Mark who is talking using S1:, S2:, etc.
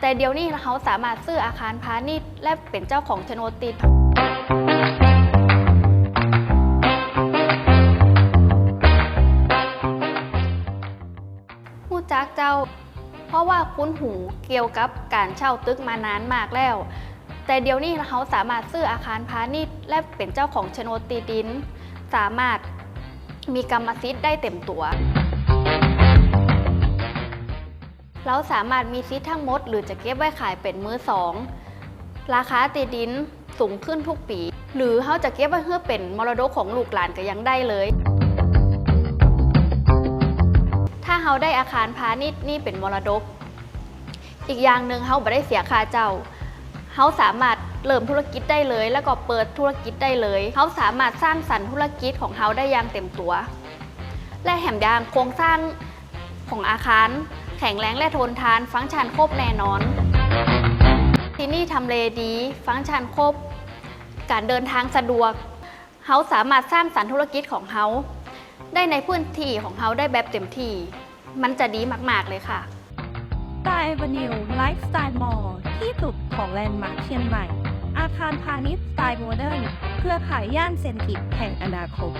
S1: แต่เดี๋ยวนี้เขาสามารถซื้ออาคารพาณิชย์และเป็นเจ้าของโฉนดติดผู้จักเจ้า เพราะว่าคุ้นหูเกี่ยวกับการเช่าตึกมานานมากแล้ว แต่เดี๋ยวนี้เขาสามารถซื้ออาคารพาณิชย์และเป็นเจ้าของโฉนดตีดิน สามารถมีกรรมสิทธิ์ได้เต็มตัว เราสามารถมีสิททั้งหมด หรือจะเก็บไว้ขายเป็นมือสองราคาตีดินสูงขึ้นทุกปี หรือเขาจะเก็บไว้เพื่อเป็นมรดกของลูกหลานก็ยังได้เลย ถ้าเขาได้อาคารพาณิชย์นี่เป็นมรดก อีกอย่างหนึ่งเขาไม่ได้เสียค่าเจ้าเขาสามารถเริ่มธุรกิจได้เลย แล้วก็เปิดธุรกิจได้เลยเขาสามารถสร้างสรรค์ธุรกิจของเขาได้อย่างเต็มตัว และแหมยางโครงสร้างของอาคาร แข็งแรงและทนทาน ฟังก์ชันครบแน่นอน ที่นี่ทำเลดี ฟังก์ชันครบ การเดินทางสะดวกเขาสามารถสร้างสรรค์ธุรกิจของเขาได้ในพื้นที่ของเขาได้แบบเต็มที่ มันจะดีมาก ๆ เลยค่ะ
S2: สไตล์ a ว e ิวไลฟ์สไตล์มอลล์ที่สุดของแลนด์มาร์คเชียงใหม่ อาคารพาณิชย์สไตล์โมเดิร์นเครือข่ายย่านเซนทริกแห่งอนาคต